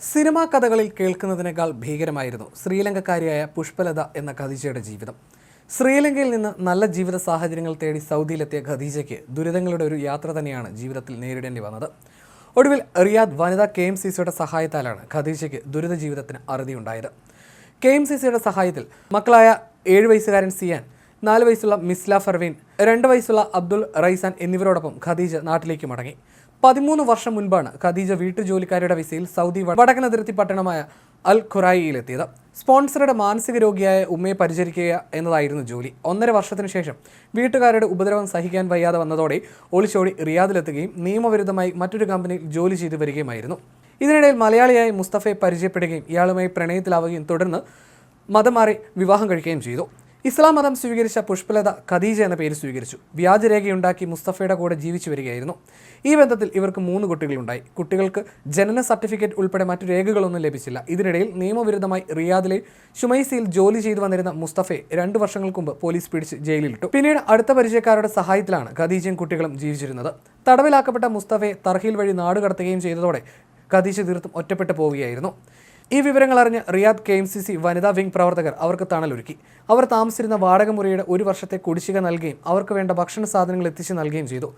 Cinema കഥകളിൽ കേൾക്കുന്നതിനേക്കാൾ ഭീകരമായിരുന്നു ശ്രീലങ്കക്കാരിയായ പുഷ്പലത എന്ന ഖദീജയുടെ ജീവിതം. ശ്രീലങ്കയിൽ നിന്ന് നല്ല ജീവിത സാഹചര്യങ്ങൾ തേടി സൗദിയിലെത്തിയ ഖദീജയ്ക്ക് ദുരിതങ്ങളുടെ ഒരു യാത്ര തന്നെയാണ് ജീവിതത്തിൽ നേരിടേണ്ടി വന്നത്. ഒടുവിൽ റിയാദ് വനിതാ കെ എം സി സിയുടെ സഹായത്താലാണ് ഖദീജയ്ക്ക് ദുരിത ജീവിതത്തിന് അറുതിയുണ്ടായത്. കെ എം സി സിയുടെ സഹായത്തിൽ മക്കളായ ഏഴ് വയസ്സുകാരൻ സിയാൻ നാല് വയസ്സുള്ള മിസ്ല ഫർവീൻ രണ്ട് വയസ്സുള്ള അബ്ദുൾ റൈസാൻ എന്നിവരോടൊപ്പം ഖദീജ നാട്ടിലേക്ക് മടങ്ങി. പതിമൂന്ന് വർഷം മുൻപാണ് ഖദീജ വീട്ടുജോലിക്കാരുടെ വിസയിൽ സൗദി വടക്കൻ അതിർത്തി പട്ടണമായ അൽ ഖുറായിയിലെത്തിയത് സ്പോൺസറുടെ മാനസിക രോഗിയായ ഉമ്മയെ പരിചരിക്കുക എന്നതായിരുന്നു ജോലി. ഒന്നര വർഷത്തിനു ശേഷം വീട്ടുകാരുടെ ഉപദ്രവം സഹിക്കാൻ വയ്യാതെ വന്നതോടെ ഒളിച്ചോടി റിയാദിലെത്തുകയും നിയമവിരുദ്ധമായി മറ്റൊരു കമ്പനിയിൽ ജോലി ചെയ്തു വരികയുമായിരുന്നു. ഇതിനിടയിൽ മലയാളിയായ മുസ്തഫയെ പരിചയപ്പെടുകയും ഇയാളുമായി പ്രണയത്തിലാവുകയും തുടർന്ന് മതം മാറി വിവാഹം കഴിക്കുകയും ചെയ്തു. ഇസ്ലാം മതം സ്വീകരിച്ച പുഷ്പലത ഖദീജ എന്ന പേര് സ്വീകരിച്ചു. വ്യാജരേഖയുണ്ടാക്കി മുസ്തഫയുടെ കൂടെ ജീവിച്ചു വരികയായിരുന്നു. ഈ ബന്ധത്തിൽ ഇവർക്ക് മൂന്ന് കുട്ടികളുണ്ടായി. കുട്ടികൾക്ക് ജനന സർട്ടിഫിക്കറ്റ് ഉൾപ്പെടെ മറ്റു രേഖകളൊന്നും ലഭിച്ചില്ല. ഇതിനിടയിൽ നിയമവിരുദ്ധമായി റിയാദിലെ ഷുമൈസിയിൽ ജോലി ചെയ്തു വന്നിരുന്ന മുസ്തഫയെ രണ്ടു വർഷങ്ങൾക്ക് മുമ്പ് പോലീസ് പിടിച്ച് ജയിലിലിട്ടു. പിന്നീട് അടുത്ത പരിചയക്കാരുടെ സഹായത്തിലാണ് ഖദീജയും കുട്ടികളും ജീവിച്ചിരുന്നത്. തടവിലാക്കപ്പെട്ട മുസ്തഫയെ തർഹീൽ വഴി നാടുകടത്തുകയും ചെയ്തതോടെ ഖദീജ തീർത്തും ഒറ്റപ്പെട്ടു പോവുകയായിരുന്നു. ഈ വിവരങ്ങൾ അറിഞ്ഞ് Riyadh K M C C വനിതാ വിംഗ് പ്രവർത്തകർ അവർക്ക് തണലൊരുക്കി. അവർ താമസിച്ചിരുന്ന വാടക മുറിയുടെ ഒരു വർഷത്തെ കുടിശ്ശിക നൽകുകയും അവർക്ക് വേണ്ട ഭക്ഷണ സാധനങ്ങൾ എത്തിച്ചു നൽകുകയും ചെയ്തു.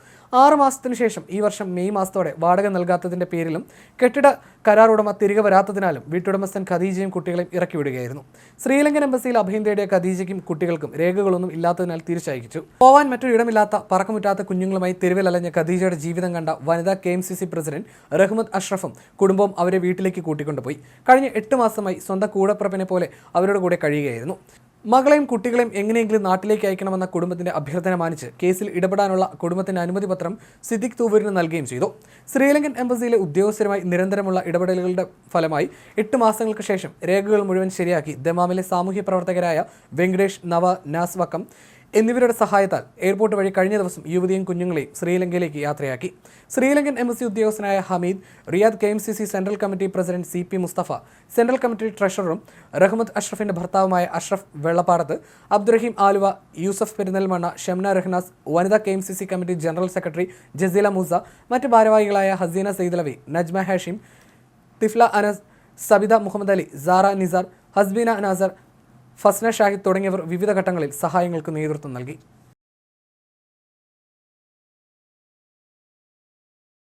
ആറ് മാസത്തിനു ശേഷം ഈ വർഷം മെയ് മാസത്തോടെ വാടക നൽകാത്തതിന്റെ പേരിലും കെട്ടിട കരാർ ഉടമ തിരികെ വരാത്തതിനാലും വീട്ടുടമസ്ഥൻ ഖദീജയും കുട്ടികളെയും ഇറക്കിവിടുകയായിരുന്നു. ശ്രീലങ്കൻ എംബസിയിൽ അഭയം തേടിയ ഖദീജയ്ക്കും കുട്ടികൾക്കും രേഖകളൊന്നും ഇല്ലാത്തതിനാൽ തിരിച്ചയച്ചു. പോവാൻ മറ്റൊരു ഇടമില്ലാത്ത പറക്കമുറ്റാത്ത കുഞ്ഞുങ്ങളുമായി തെരുവിലലഞ്ഞ ഖദീജയുടെ ജീവിതം കണ്ട വനിതാ K M C C president Rahmad അഷ്റഫും കുടുംബവും അവരെ വീട്ടിലേക്ക് കൂട്ടിക്കൊണ്ടുപോയി. കഴിഞ്ഞ എട്ട് മാസമായി സ്വന്തം കൂടപ്പുറപ്പിനെ പോലെ അവരുടെ കൂടെ കഴിയുകയായിരുന്നു. മകളെയും കുട്ടികളെയും എങ്ങനെയെങ്കിലും നാട്ടിലേക്ക് അയക്കണമെന്ന കുടുംബത്തിന്റെ അഭ്യർത്ഥന മാനിച്ച് കേസിൽ ഇടപെടാനുള്ള കുടുംബത്തിന്റെ അനുമതി പത്രം സിദ്ദിഖ് തൂവൂരിന് നൽകുകയും ചെയ്തു. ശ്രീലങ്കൻ എംബസിയിലെ ഉദ്യോഗസ്ഥരുമായി നിരന്തരമുള്ള ഇടപെടലുകളുടെ ഫലമായി എട്ട് മാസങ്ങൾക്ക് ശേഷം രേഖകൾ മുഴുവൻ ശരിയാക്കി ദമാമിലെ സാമൂഹ്യ പ്രവർത്തകരായ വെങ്കടേഷ് നവ നാസ് വക്കം എന്നിവരുടെ സഹായത്താൽ എയർപോർട്ട് വഴി കഴിഞ്ഞ ദിവസം യുവതിയും കുഞ്ഞുങ്ങളെയും ശ്രീലങ്കയിലേക്ക് യാത്രയാക്കി. ശ്രീലങ്കൻ എംബസി ഉദ്യോഗസ്ഥനായ Hameed Riyad K M C C central committee president C P Musthafa central committee ട്രഷററും Rahmad അഷ്റഫിന്റെ ഭർത്താവുമായ അഷ്റഫ് വെള്ളപ്പാടത്ത് അബ്ദുറഹീം ആലുവ യൂസഫ് പെരുന്നൽമണ്ണ ഷംന റഹ്നാസ് വനിതാ K M C C committee general secretary Jaseela Moosa മറ്റ് ഭാരവാഹികളായ ഹസീന സെയ്ദലവി നജ്മ ഹാഷിം തിഫ്ല അനസ് സബിത മുഹമ്മദ് അലി സാറ നിസാർ ഹസ്ബീന നാസർ ഫസ്ന ഷാഹിദ് തുടങ്ങിയവർ വിവിധ ഘട്ടങ്ങളിൽ സഹായങ്ങൾക്ക് നേതൃത്വം നൽകി